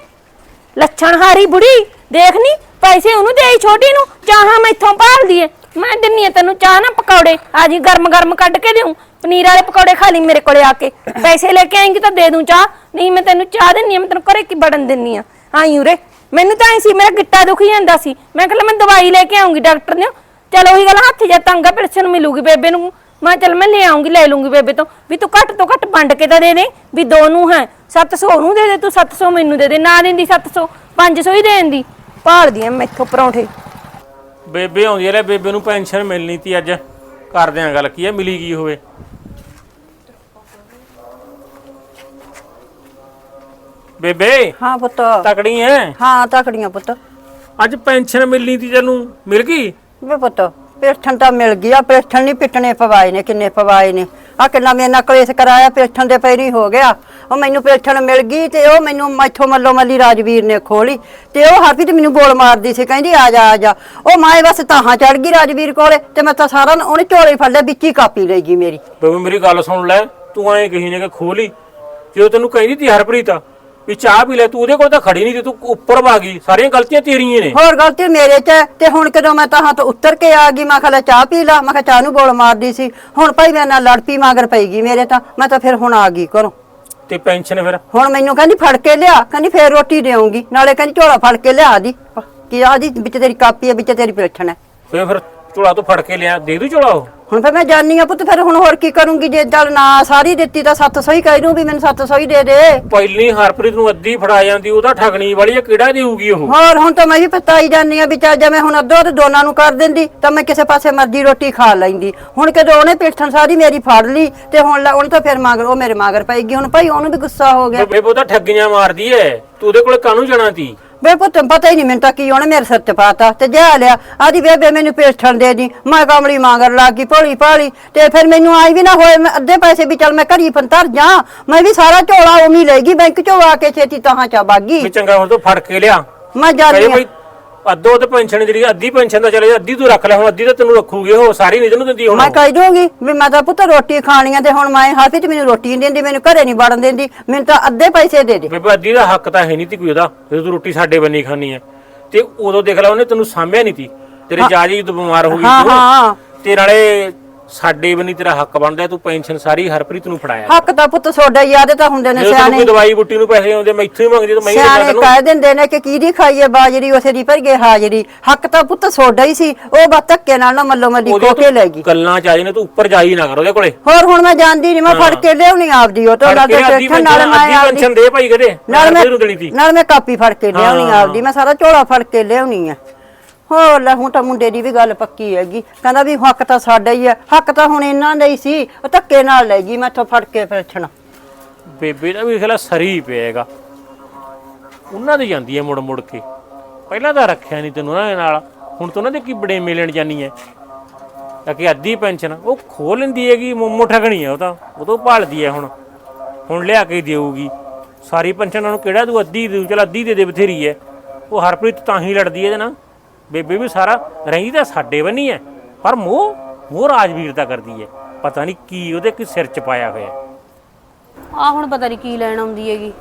ਲੱਛਣ ਹਾਰੀ ਬੁੜੀ ਦੇਖ ਨੀ। ਪੈਸੇ ਉਹਨੂੰ ਦੇਈ ਛੋਟੀ ਨੂੰ ਚਾਹਾਂ ਮੈਥੋਂ ਭਾਲਦੀ ਐ ਮੈਂ ਦਿੰਨੀ ਐ ਤੈਨੂੰ ਚਾਹ ਨਾ ਪਕੌੜੇ, ਆ ਜੀ ਗਰਮ ਗਰਮ ਕੱਢ ਕੇ ਦੇਉ। ਪਨੀਰ ਵਾਲੇ ਪਕੌੜੇ ਖਾ ਲਈ ਮੇਰੇ ਕੋਲੇ ਆ ਕੇ। ਪੈਸੇ ਲੈ ਕੇ ਆਏਂਗੀ ਤਾਂ ਦੇ ਦੂੰ ਚਾਹ। ਨਹੀਂ, ਮੈਂ ਤੈਨੂੰ ਚਾਹ ਦਿੰਨੀ ਆ, ਮੈਂ ਤੈਨੂੰ ਘਰੇ ਕੀ ਬੜਨ ਦਿੰਨੀ ਆ। ਆਈ ਉਰੇ ਮੈਨੂੰ ਤਾਂ ਐ ਸੀ, ਮੇਰਾ ਗਿੱਟਾ ਦੁਖੀ ਜਾਂਦਾ ਸੀ। ਮੈਂ ਕਿਹਾ ਮੈਂ ਦਵਾਈ ਲੈ ਕੇ ਆਉਂਗੀ ਡਾਕਟਰ ਨੇ। ਚਲ ਉਹੀ ਗੱਲ ਹੱਥ ਜਾਂ ਤੰਗਾ ਪਿਲਸਨ ਮਿਲੂਗੀ ਬੇਬੇ ਨੂੰ। ਮੈਂ ਕਿਹਾ, ਚੱਲ ਮੈਂ ਲੈ ਆਉਂਗੀ, ਲੈ ਲੂੰਗੀ ਬੇਬੇ ਤੋਂ। ਵੀ ਤੂੰ ਘੱਟ ਤੋਂ ਘੱਟ ਵੰਡ ਕੇ ਤਾਂ ਦੇ ਦੇ, ਵੀ ਦੋ ਨੂੰ ਹੈ। 700 ਉਹਨੂੰ ਦੇ ਦੇ, ਤੂੰ 700 ਮੈਨੂੰ ਦੇ ਦੇ। ਨਾ ਦਿੰਦੀ 700 500 ਹੀ ਦੇਣ ਦੀ। ਭਾਲਦੀ ਐ ਮੈਥੋਂ ਪਰੌਂਠੇ। ਬੇਬੇ ਆਉਂਦੀ ਐ ਲੈ ਬੇਬੇ ਨੂੰ ਪੈਨਸ਼ਨ ਮਿਲਣੀ ਤੀ ਅੱਜ। ਕਰਦੇ ਆਂ ਗੱਲ ਕੀ ਐ ਮਿਲੀ ਕੀ ਹੋਵੇ? ਬੇਬੇ ਹਾਂ ਪੁੱਤ। ਤਕੜੀ ਐ ਹਾਂ ਤਕੜੀਆਂ ਪੁੱਤ। ਅੱਜ ਪੈਨਸ਼ਨ ਮਿਲਣੀ ਤੀ ਤੈਨੂੰ ਮਿਲ ਗਈ? ਵੇ ਪੁੱਤ ਪੇਠਣ ਤਾਂ ਮਿਲ ਗਿਆ ਪੇਠਣ ਨਹੀਂ ਪਿੱਟਣੇ ਪਵਾਏ ਨੇ ਕਿੰਨੇ ਪਵਾਏ ਨੇ। ਆ ਕਿੰਨਾ ਮੇਰੇ ਨਾਲ ਕਲੇਸ਼ ਕਰਾਇਆ, ਪੇਠਣ ਦੇ ਪੈਰੀ ਹੋ ਗਿਆ। ਉਹ ਮੈਨੂੰ ਪੇਠਣ ਮਿਲ ਗਈ ਤੇ ਉਹ ਮੈਨੂੰ ਮੈਥੋਂ ਮੱਲੋ ਮੱਲੀ ਰਾਜਵੀਰ ਨੇ ਖੋਲੀ। ਤੇ ਉਹ ਹਰਪ੍ਰੀਤ ਮੈਨੂੰ ਬੋਲ ਮਾਰਦੀ ਸੀ, ਕਹਿੰਦੀ, ਆ ਜਾ ਆ ਜਾ। ਉਹ ਮਾਏ ਬਸ ਤਾਹਾਂ ਚੜ ਗਈ ਰਾਜਵੀਰ ਕੋਲੇ ਤੇ ਮੈਂ ਤਾਂ ਸਾਰਾ ਉਹਨੇ ਝੋਲੇ ਫੜ ਲਿਆ ਵਿੱਚ ਹੀ ਕਾਪੀ ਲੈ ਗਈ ਮੇਰੀ। ਬੇਬੇ, ਮੇਰੀ ਗੱਲ ਸੁਣ ਲੈ, ਤੂੰ ਐਂ ਕਹੀ ਨੇ ਕਿ ਖੋਲੀ। ਜਦੋਂ ਤੈਨੂੰ ਕਹਿੰਦੀ ਤੀ ਹਰਪ੍ਰੀਤ ਵੀ ਚਾਹ ਪੀ ਲੈ ਤੂੰ ਉਹਦੇ ਕੋਲ ਤਾਂ ਖੜੀ ਨਹੀਂ ਤੀ ਤੂੰ ਉੱਪਰ ਵਾ ਗਈ ਸਾਰੀਆਂ ਗਲਤੀਆਂ ਤੇਰੀਆਂ ਨੇ। ਹੋਰ ਗਲਤੀ ਮੇਰੇ 'ਚ ਹੈ ਤੇ ਹੁਣ ਕਦੋਂ ਮੈਂ ਤਾਹਾਂ ਤੋਂ ਉੱਤਰ ਕੇ ਆ ਗਈ ਮੈਂ ਕਿਹਾ ਲੈ ਚਾਹ ਪੀ ਲਾ ਮੈਂ ਕਿਹਾ ਚਾਹ ਨੂੰ ਬੋਲ ਮਾਰਦੀ ਸੀ। ਹੁਣ ਭਾਈ ਮੇਰੇ ਨਾਲ ਲੜ ਪਈ ਮਗਰ ਪਈ ਗਈ ਮੇਰੇ ਤਾਂ ਮੈਂ ਤਾਂ ਫਿਰ ਹੁਣ ਆ ਗਈ ਘਰੋਂ। ਤੇ ਪੈਨਸ਼ਨ ਫਿਰ? ਹੁਣ ਮੈਨੂੰ ਕਹਿੰਦੀ ਫੜ ਕੇ ਲਿਆ ਕਹਿੰਦੀ ਫੇਰ ਰੋਟੀ ਦੇਉਂਗੀ ਨਾਲੇ ਕਹਿੰਦੀ ਝੋਲਾ ਫੜ ਕੇ ਲਿਆ ਦੀ। ਕੀ ਆ ਦੀ ਵਿੱਚ ਤੇਰੀ ਕਾਪੀ ਹੈ ਵਿੱਚ ਤੇਰੀ ਪੇਠਣ ਹੈ। ਫੇਰ ਫਿਰ ਝੋਲਾ ਤੋਂ ਫੜ ਕੇ ਲਿਆ ਦੇ ਦੂ ਝੋਲਾ ਉਹ? ਹੁਣ ਫਿਰ ਮੈਂ ਜਾਣੀ ਆ ਪੁੱਤ ਫਿਰ ਹੁਣ ਹੋਰ ਕੀ ਕਰੂੰਗੀ? ਜੇ ਚੱਲ ਨਾ ਸਾਰੀ ਦਿੱਤੀ ਤਾਂ 700 ਹੀ ਕਹਿ ਦੂੰ ਵੀ ਮੈਨੂੰ 700 ਹੀ ਦੇ ਦੇ। ਪਹਿਲੀ ਹਰਪ੍ਰੀਤ ਨੂੰ ਅੱਧੀ ਫੜਾ ਜਾਂਦੀ ਉਹਦਾ ਠਗਣੀ ਵਾਲੀ ਆ ਕਿਹੜਾ ਦੇਊਗੀ ਉਹ? ਹੋਰ ਹੁਣ ਤਾਂ ਮੈਂ ਵੀ ਪਤਾਈ ਜਾਨੀ ਆ ਵੀ ਚੱਲ ਜੇ ਮੈਂ ਹੁਣ ਅੱਧੋ ਤੇ ਦੋਨਾਂ ਨੂੰ ਕਰ ਦਿੰਦੀ ਤਾਂ ਮੈਂ ਕਿਸੇ ਪਾਸੇ ਮਰਜ਼ੀ ਰੋਟੀ ਖਾ ਲੈਂਦੀ। ਹੁਣ ਕਦੋਂ ਉਹਨੇ ਪੇਠਣ ਸਾਰੀ ਮੇਰੀ ਫੜ ਲਈ ਤੇ ਹੁਣ ਲੈ- ਉਹਨੇ ਤਾਂ ਫਿਰ ਮਗਰ ਉਹ ਮੇਰੇ ਮਗਰ ਪਈਗੀ ਹੁਣ ਭਾਈ ਉਹਨੂੰ ਵੀ ਗੁੱਸਾ ਹੋ ਗਿਆ। ਬੇਬੇ ਉਹ ਤਾਂ ਠੱਗੀਆਂ ਮਾਰਦੀ ਐ। ਤੂੰ ਉਹਦੇ ਕੋਲੇ ਕਾਹਨੂੰ ਜਾਣਾ ਤੀ? ਬੇ ਪੁੱਤ ਪਤਾ ਹੀ ਨਹੀਂ ਮੈਨੂੰ ਤਾਂ ਕੀ ਉਹਨੇ ਮੇਰੇ ਸਿਰ ਤੇ ਪਾਤਾ। ਤੇ ਜਾ ਲਿਆ ਆਦੀ ਬੇਬੇ ਮੈਨੂੰ ਪੇਠਣ ਦੇ ਦੀ। ਮੈਂ ਕਮਲੀ ਮੰਗਰ ਲਾ ਗਈ ਭੋਲੀ ਭਾਲੀ। ਤੇ ਫਿਰ ਮੈਨੂੰ ਆਈ ਵੀ ਨਾ ਹੋਏ ਮੈਂ ਅੱਧੇ ਪੈਸੇ ਵੀ ਚੱਲ ਮੈਂ ਘਰੀ ਪੰਤਰ ਜਾ ਮੈਂ ਵੀ ਸਾਰਾ ਝੋਲਾ ਉਮੀ ਲੈ ਗਈ ਬੈਂਕ ਚੋਂ ਆ ਕੇ ਛੇਤੀ ਤਹਾਂ ਚਾ ਬਾਗੀ ਵੀ ਚੰਗਾ ਹੁਣ ਤੂੰ ਫੜ ਕੇ ਲਿਆ। ਮੈਂ ਕਹੇ ਜਾਣੀ ਬਈ ਅੱਧੋ ਤੇ ਪੈਨਸ਼ਨ ਜਿਹੜੀ ਅੱਧੀ ਪੈਨਸ਼ਨ ਦਾ ਚਲੇ ਅੱਧੀ ਤੂੰ ਰੱਖ ਲੈ ਹੁਣ ਅੱਧੀ ਤਾਂ ਤੈਨੂੰ ਰੱਖੂਗੀ ਉਹ ਸਾਰੀ ਨਹੀਂ ਤੈਨੂੰ ਦਿੰਦੀ ਹੁਣ। ਮੈਂ ਕਹਿ ਦੂੰਗੀ ਵੀ ਮੈਂ ਤਾਂ ਪੁੱਤ ਰੋਟੀ ਖਾਣੀ ਆ ਤੇ ਹੁਣ ਮੈਂ ਹੱਥ 'ਚ ਮੈਨੂੰ ਰੋਟੀ ਨਹੀਂ ਦਿੰਦੀ ਮੈਨੂੰ ਘਰੇ ਨਹੀਂ ਵੜਨ ਦਿੰਦੀ ਮੈਨੂੰ ਤਾਂ ਅੱਧੇ ਪੈਸੇ ਦੇ ਦੇ। ਬੇਬੇ ਅੱਧੀ ਦਾ ਹੱਕ ਤਾਂ ਹੈ ਨਹੀਂ ਤੀ ਕੋਈ ਉਹਦਾ ਜਦੋਂ ਤੂੰ ਰੋਟੀ ਸਾਡੇ ਬੰਨੀ ਖਾਣੀ ਐ। ਤੇ ਉਦੋਂ ਦੇਖ ਲੈ ਉਹਨੇ ਤੈਨੂੰ ਸਾਂਭਿਆ ਨਹੀਂ ਤੀ। ਤੇਰੇ ਜਾਜੀ ਤੂੰ ਬਿਮਾਰ ਹੋ ਗਈ ਹਾਂ, ਤੇ। ਨਾਲੇ ਸਾਡੇ ਬੰਨੀ ਤੇਰਾ ਹੱਕ ਬਣਦਾ ਤੂੰ ਪੈਨਸ਼ਨ ਸਾਰੀ ਹਰਪ੍ਰੀਤ ਨੂੰ ਫੜਾਇਆ ਹੱਕ ਤਾਂ ਪੁੱਤ ਸੋਡਾ ਯਾਦ ਤਾਂ ਹੁੰਦੇ ਨੇ ਤੈਨੂੰ ਕੋਈ ਸਿਆਣੇ। ਦਵਾਈ ਬੁੱਟੀ ਨੂੰ ਪੈਸੇ ਆਉਂਦੇ ਮੈਂ ਇੱਥੋਂ ਹੀ ਮੰਗਦੀ ਤਾਂ ਮੈਂ ਹੀ ਸਿਆਣੇ ਕਹਿ ਦਿੰਦੇ ਨੇ ਕਿ ਕਿਹਦੀ ਖਾਈਏ ਬਾਜਰੀ ਉਸੇ ਦੀ ਭਰ ਗਏ ਹਾਜ਼ਰੀ। ਹੱਕ ਤਾਂ ਪੁੱਤ ਸੋਡਾ ਹੀ ਸੀ ਉਹ ਬਸ ਧੱਕੇ ਨਾਲ ਨਾ ਮੱਲੋ ਮੱਲੀ ਉਹਦੀ ਖੋ ਕੇ ਲੈ ਗਈ। ਗੱਲਾਂ ਚ ਆ ਜਾਣੇ ਤੂੰ ਉੱਪਰ ਜਾ ਹੀ ਨਾ ਕਰ ਉਹਦੇ ਕੋਲੇ। ਹੋਰ ਹੁਣ ਮੈਂ ਜਾਂਦੀ ਨਹੀਂ ਮੈਂ ਫੜ ਕੇ ਲਿਆਉਣੀ ਆਪਦੀ ਉਹ ਤੋਂ ਨਾਲ ਤੇ ਬੈਠਣ ਨਾਲ ਮੈਂ ਆਪਦੀ ਪੈਨਸ਼ਨ ਦੇ ਭਾਈ ਕਦੇ ਨਾਲ ਮੈਂ ਨਾਲ ਕਾਪੀ ਫੜ ਕੇ ਲਿਆਉਣੀ। ਆਪਦੀ ਮੈਂ ਸਾਰਾ ਝੋਲਾ ਫੜ ਕੇ ਲਿਆਉਣੀ ਆ। ਹੋਰ ਲੈ, ਹੁਣ ਤਾਂ ਮੁੰਡੇ ਦੀ ਵੀ ਗੱਲ ਪੱਕੀ ਹੈਗੀ। ਕਹਿੰਦਾ ਵੀ ਹੱਕ ਤਾਂ ਸਾਡਾ ਹੀ ਹੈ ਹੱਕ ਤਾਂ ਹੁਣ ਇਹਨਾਂ ਦਾ ਹੀ ਸੀ। ਉਹ ਧੱਕੇ ਨਾਲ ਲੈ ਗਈ, ਮੈਥੋਂ ਫੜ ਕੇ ਫਿਰਛਣਾ। ਬੇਬੇ ਦਾ ਵੀ ਖਲਾ ਸਰੀ ਪਿਆਗਾ ਉਹਨਾਂ ਦੇ ਜਾਂਦੀ ਹੈ ਮੁੜ ਮੁੜ ਕੇ। ਪਹਿਲਾਂ ਤਾਂ ਰੱਖਿਆ ਨਹੀਂ ਤੈਨੂੰ ਉਹਨਾਂ ਦੇ ਨਾਲ। ਹੁਣ ਤੂੰ ਉਹਨਾਂ ਦੇ ਕੀ ਬੜੇ ਮਿਲਣ ਜਾਨੀ ਹੈ ਤਾਂ ਕਿ ਅੱਧੀ ਪੈਨਸ਼ਨ, ਉਹ ਖੋ ਲੈਂਦੀ ਹੈਗੀ ਮੋਮੋ ਠਗਣੀ ਹੈ ਉਹ ਤਾਂ, ਉਹ ਤੋਂ ਭਾਲਦੀ ਹੈ ਹੁਣ। ਹੁਣ ਲਿਆ ਕੇ ਦੇਊਗੀ। ਸਾਰੀ ਪੈਨਸ਼ਨ ਉਹਨੂੰ ਕਿਹੜਾ ਤੂੰ ਅੱਧੀ ਦੇਊ, ਚਲ ਅੱਧੀ ਦੇ ਦੇ ਬਥੇਰੀ ਹੈ ਉਹ ਹਰਪ੍ਰੀਤ ਤਾਂ ਹੀ ਲੜਦੀ ਹੈ ਇਹਦੇ ਨਾਲ। ਬੇਬੇ ਵੀ ਸਾਰਾ ਰਹੀ ਤਾਂ ਸਾਡੇ ਬੰਨੀ ਹੈ ਪਰ ਮੋਹ ਮੋਹ ਰਾਜਵੀਰ ਦਾ ਕਰਦੀ ਹੈ। ਪਤਾ ਨਹੀਂ ਕੀ ਉਹਦੇ ਕੀ ਸਿਰ ਚ ਪਾਇਆ ਹੋਇਆ। ਆ ਹੁਣ ਪਤਾ ਨਹੀਂ ਕੀ ਲੈਣ ਆਉਂਦੀ ਹੈਗੀ।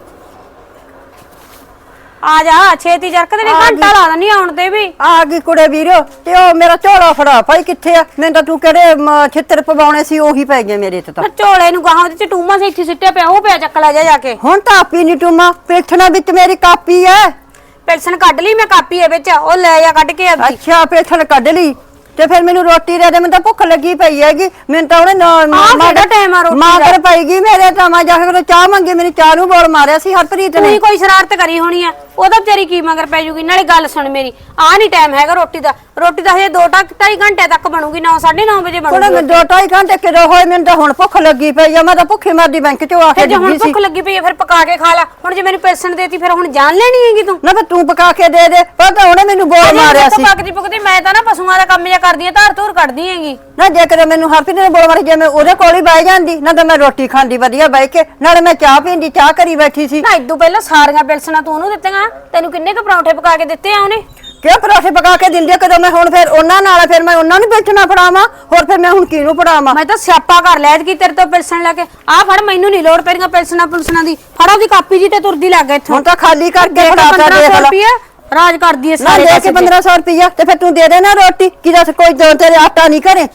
ਆ ਜਾ ਛੇਤੀ ਜਰਕਦੇ ਨੇ ਘੰਟਾ ਲਾ ਨਹੀਂ ਆਉਣ ਤੇ ਵੀ। ਆ ਗਈ ਕੁੜੇ ਵੀਰੋ ਤੇ ਉਹ ਮੇਰਾ ਝੋਲਾ ਫੜਾ ਭਾਈ ਕਿੱਥੇ ਆ? ਮੈਨੂੰ ਤਾਂ ਤੂੰ ਕਿਹੜੇ ਮ, ਛਿੱਤਰ ਪਵਾਉਣੇ ਸੀ ਉਹੀ ਪੈ ਗਏ ਮੇਰੇ ਤੇ ਤਾਂ। ਝੋਲੇ ਨੂੰ ਗਾਹਾਂ ਉਹਦੇ ਚ ਟੂਮਾ ਸੇ ਇੱਥੇ ਸਿੱਟਿਆ ਪਿਆ ਉਹ ਪਿਆ ਚੱਕ ਲੈ ਜਾ ਜਾ ਕੇ। ਹੁਣ ਤਾਂ ਆਪੀ ਨਹੀਂ ਟੂਮਾ ਪੇਠਣਾ ਵਿੱਚ ਮੇਰੀ ਕਾਪੀ ਹੈ। ਪੈਨਸ਼ਨ ਕੱਢ ਲਈ ਮੈਂ ਕਾਪੀ ਹੈ ਵਿੱਚ ਉਹ ਲੈ ਜਾ ਕੱਢ ਕੇ ਆਪਦੀ ਅੱਛਾ ਪੇਠਣ ਕੱਢ ਲਈ ਤੇ ਫਿਰ ਮੈਨੂੰ ਰੋਟੀ ਦੇ ਦੇ ਮੈਨੂੰ ਤਾਂ ਭੁੱਖ ਲੱਗੀ ਪਈ ਹੈਗੀ। ਮੈਨੂੰ ਤਾਂ ਉਹਨੇ ਨਾ- ਕਿਹੜਾ time ਆ ਰੋਟੀ? ਮਾਗਰ ਪਈਗੀ ਮੇਰੇ ਤਾਂ ਮੈਂ ਜਾ ਕੇ ਉਹਨੂੰ ਚਾਹ ਮੰਗੀ ਮੈਨੂੰ ਚਾਹ ਨੂੰ ਬੋਲ ਮਾਰਿਆ ਸੀ ਹਰਪ੍ਰੀਤ ਨੇ। ਹੀ ਕੋਈ ਸ਼ਰਾਰਤ ਕਰੀ ਹੋਣੀ ਆ। ਉਹਦਾ ਵਿਚਾਰੀ ਕੀ ਮਗਰ ਪੈ ਜੂਗੀ? ਨਾਲੇ ਗੱਲ ਸੁਣ ਮੇਰੀ ਆ ਨਹੀਂ ਟਾਈਮ ਹੈਗਾ ਰੋਟੀ ਦਾ। ਰੋਟੀ ਤਾਂ ਹਜੇ 2 ਢਾਈ ਘੰਟੇ ਤੱਕ ਬਣੂਗੀ 9 9:30 ਵਜੇ ਬਣੂਗੀ ਮੈਂ ਦੋ ਢਾਈ ਘੰਟੇ ਕਿਦੋਂ ਹੋਏ? ਮੈਨੂੰ ਤਾਂ ਹੁਣ ਭੁੱਖ ਲੱਗੀ ਪਈ ਆ। ਮੈਂ ਤਾਂ ਭੁੱਖੀ ਮਰਦੀ ਬੈਂਕ ਚੋਂ ਆ ਕੇ ਫਿਰ ਜੇ ਹੁਣ ਡਿੱਗੀ ਸੀ। ਭੁੱਖ ਲੱਗੀ ਪਈ ਆ ਫਿਰ ਪਕਾ ਕੇ ਖਾ ਲੈ। ਹੁਣ ਜੇ ਮੈਨੂੰ ਪੈਸਣ ਦੇਤੀ ਫਿਰ ਹੁਣ ਜਾਨ ਲੈਣੀ ਹੈਗੀ ਤੂੰ? ਨਾ ਫਿਰ ਤੂੰ ਪਕਾ ਕੇ ਦੇ ਦੇ। ਪਰ ਤਾਂ ਉਹਨੇ ਮੈਨੂੰ ਬੋਲ ਮਾਰਿਆ ਸੀ। ਪੱਕਦੀ ਪੁੱਕਦੀ ਮੈਂ ਤਾਂ ਨਾ ਪਸ਼ੂਆਂ ਦਾ ਕੰਮ ਜਿਹਾ ਕਰਦੀ ਆ ਧਾਰ ਧੂਰ ਕੱਢਦੀ ਹੈਗੀ। ਨਾ ਜੇ ਕਦੇ ਮੈਨੂੰ ਹਰਪ੍ਰੀਤ ਨੇ ਬੋਲ ਮਾਰੀ ਜੇ ਮੈਂ ਉਹਦੇ ਕੋਲ ਹੀ ਬਹਿ ਜਾਂਦੀ ਨਾ ਤਾਂ ਮੈਂ ਰੋਟੀ ਖਾਂਦੀ ਵਧੀਆ ਬਹਿ ਕੇ ਨਾਲੇ ਮੈਂ ਚਾਹ ਪੀਂਦੀ ਚਾਹ ਕਰੀ ਬੈਠੀ ਸੀ। ਨਾ ਇਦੋਂ ਪਹਿਲਾਂ ਸਾਰੀਆਂ ਪੈਲਸਣਾ ਤੂੰ ਉਹਨੂੰ ਦਿੱਤੀਆਂ ਤੈਨੂੰ ਕਿੰਨੇ ਕੁ ਪਰੌਂਠੇ ਪਕਾ ਕੇ ਦਿੱਤੇ ਆ ਉਹਨੇ? ਕਿਉਂ ਪਰਾਠੇ ਪਕਾ ਕੇ ਦਿੰਦੀ ਕਦੋਂ ਮੈਂ ਹੁਣ ਫਿਰ ਉਹਨਾਂ ਨਾਲ ਫਿਰ ਮੈਂ ਉਹਨਾਂ ਨੂੰ ਵੇਚਣਾ ਫੜਾਵਾਂ ਹੋਰ ਫਿਰ ਮੈਂ ਹੁਣ ਕਿਹਨੂੰ ਫੜਾਵਾਂ? ਮੈਂ ਤਾਂ ਸਿਆਪਾ ਕਰ ਲਿਆ ਕਿ ਤੇਰੇ ਤੋਂ ਪੈਲਸਣ ਲੈ ਕੇ। ਆ ਫੜ ਮੈਨੂੰ ਨਹੀਂ ਲੋੜ ਪੈਰੀਆਂ ਪੈਲਸਣਾ ਪੁਲਸਣਾ ਦੀ। ਫੜ ਉਹਦੀ ਕਾਪੀ ਜੀ ਤੇ ਤੁਰਦੀ ਲੱਗ ਇੱਥੋਂ। ਹੁਣ ਤਾਂ ਖਾਲੀ ਕਰਕੇ 1500 ਦੇਖ ਲੈ। ਰਾਜ ਕਰਦੀ ਐ ਸਾਰੇ ਦੇ ਪਾਸੇ ਕੇ ਤੇ। 1500 ਰੁਪਇਆ ਤੇ ਫਿਰ ਤੂੰ ਦੇ ਦੇ ਨਾ ਰੋਟੀ ਕਿ ਦੱਸ ਕੋਈ ਦੋ ਤੇਰੇ ਆਟਾ ਨਹੀਂ ਕਰੇ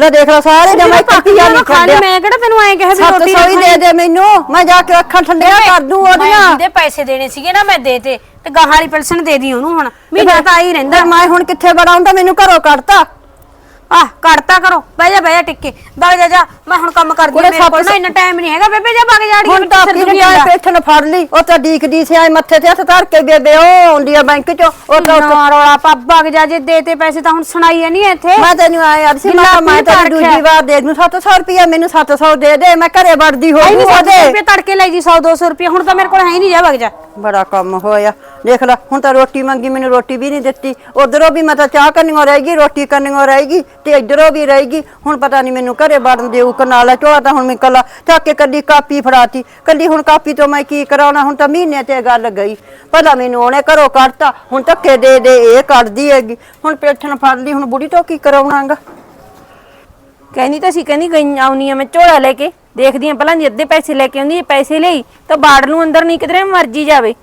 ਲੈ ਦੇਖ ਲੈ ਸਾਰੇ ਜਮਾ ਇੱਕ ਰੁਪਿਆ ਨਹੀਂ ਖਾ ਲਈ, ਛੱਡਿਆ ਮੈਂ ਕਿਹੜਾ ਤੈਨੂੰ ਐਂ ਕਿਹਾ ਵੀ ਰੋਟੀ ਸੌ ਹੀ ਦੇ ਦੇ ਮੈਨੂੰ ਮੈਂ ਜਾ ਕੇ ਅੱਖਾਂ ਠੰਡੀਆਂ ਕਰ ਦੂੰ ਮੈਂ ਉਹਦੀਆਂ। ਜਿਹਦੇ ਪੈਸੇ ਦੇਣੇ ਸੀਗੇ ਨਾ ਮੈਂ ਦੇਤੇ ਤੇ ਗਾਹਾਂ ਵਾਲੀ ਪੈਲਸਣ ਦੇ ਦੀ ਉਹਨੂੰ ਹੁਣ। ਮਹੀਨਾ ਤਾਂ ਆਈ ਰਹਿੰਦਾ। ਮੈਂ ਹੁਣ ਕਿੱਥੇ ਬੜਾਉਂਦਾ ਮੈਨੂੰ ਘਰੋਂ ਕੱਢਤਾ। ਆਹ ਕੱਢਤਾ ਕਰੋ। ਬਹਿ ਜਾ ਬਹਿ ਜਾ ਟਿੱਕੇ। ਬਗ ਜਾ ਜਾ। ਮੈਂ ਹੁਣ ਕੰਮ ਕਰਦੀ ਕੁੜੇ ਮੇਰੇ ਕੋਲ ਸੱਤ ਨਾ ਇੰਨਾ ਟਾਈਮ ਨਹੀਂ ਹੈਗਾ। ਬੇਬੇ ਜਾ ਬਗ ਜਾੜੀ ਹੁਣ ਤਾਂ ਕੀ ਨੇ ਪੇਠਣ ਫੜ ਲਈ। ਉਹ ਤਾਂ ਡੀਕਦੀ ਸੀ ਆਏ ਮੱਥੇ ਤੇ ਹੱਥ ਧਰ ਕੇ ਬੇਬੇ ਉਹ ਆਉਂਦੀ ਆ ਬੈਂਕ ਚੋਂ। ਉਹ ਤਾਂ ਨਾ ਰੋਲਾ ਪਾ ਬਗ ਜਾ ਜੇ ਦੇਤੇ ਪੈਸੇ ਤਾਂ ਹੁਣ ਸੁਣਾਈ ਨਹੀਂ ਇੱਥੇ। ਮੈਂ ਤੈਨੂੰ ਆਏ ਅੱਜ ਸੀ ਮੈਂ ਕਿਹਾ ਮੈਂ ਆਪਣੀ ਤਾਂ ਦੂਜੀ। ਵਾਰ ਦੇ ਦੂੰ 700 ਰੁਪਇਆ ਮੈਨੂੰ 700 ਦੇ ਦੇ ਮੈਂ ਘਰੇ ਵੜਦੀ ਹੋ ਨਹੀਂ ਜੂ 100 ਉਹਦੇ। ਰੁਪਏ ਤੜਕੇ ਲੈ ਜੀ 100 200 ਰੁਪਏ ਹੁਣ ਤਾਂ ਮੇਰੇ ਕੋਲ ਹੈ ਹੀ ਨਹੀਂ ਜਾ ਵਗ ਜਾ। ਬੜਾ ਕੰਮ ਹੋਇਆ। ਦੇਖ ਲੈ, ਹੁਣ ਤਾਂ ਰੋਟੀ ਮੰਗੀ, ਮੈਨੂੰ ਰੋਟੀ ਵੀ ਨਹੀਂ ਦਿੱਤੀ। ਉਧਰੋਂ ਵੀ ਮੈਂ ਤਾਂ ਚਾਹ ਕਰਨੀਓ ਰਹੇਗੀ ਰੋਟੀ ਕਰਨੀਓ ਰਹੇਗੀ ਤੇ ਇਧਰੋਂ ਵੀ ਰਹੇਗੀ ਹੁਣ ਪਤਾ ਨਹੀਂ ਮੈਨੂੰ ਘਰੇ ਵੜਨ ਦੇਊ ਕਨਾਲਾ ਝੋਲਾ ਤਾਂ ਹੁਣ ਮੈਂ ਕੱਲਾ ਚੱਕ ਕੇ ਕੱਲੀ ਕਾਪੀ ਫੜਾਤੀ। ਕੱਲੀ ਹੁਣ ਕਾਪੀ ਤੋਂ ਮੈਂ ਕੀ ਕਰਾਉਣਾ, ਹੁਣ ਤਾਂ ਮਹੀਨੇ ਤੇ ਗੱਲ ਗਈ। ਭਲਾ ਮੈਨੂੰ ਉਹਨੇ ਘਰੋਂ ਕੱਢਤਾ, ਹੁਣ ਧੱਕੇ ਦੇ ਦੇ, ਇਹ ਕੱਢਦੀ ਹੈਗੀ। ਹੁਣ ਪੇਠਣ ਫੜ ਲਈ, ਹੁਣ ਬੁੜੀ ਤੋਂ ਕੀ ਕਰਾਉਣਾਗਾ? ਕਹਿੰਦੀ ਤਾਂ ਸੀ, ਕਹਿੰਦੀ ਗਈ, ਆਉਣੀ ਆ ਮੈਂ ਝੋਲਾ ਲੈ ਕੇ। ਦੇਖਦੀ ਆ ਪਹਿਲਾਂ ਦੀ ਅੱਧੇ ਪੈਸੇ ਲੈ ਕੇ ਆਉਂਦੀ ਜੇ ਪੈਸੇ ਲਈ ਤਾਂ ਬਾੜ ਨੂੰ ਅੰਦਰ ਨਹੀਂ ਕਿਧਰੇ ਮਰਜ਼ੀ ਜਾਵੇ।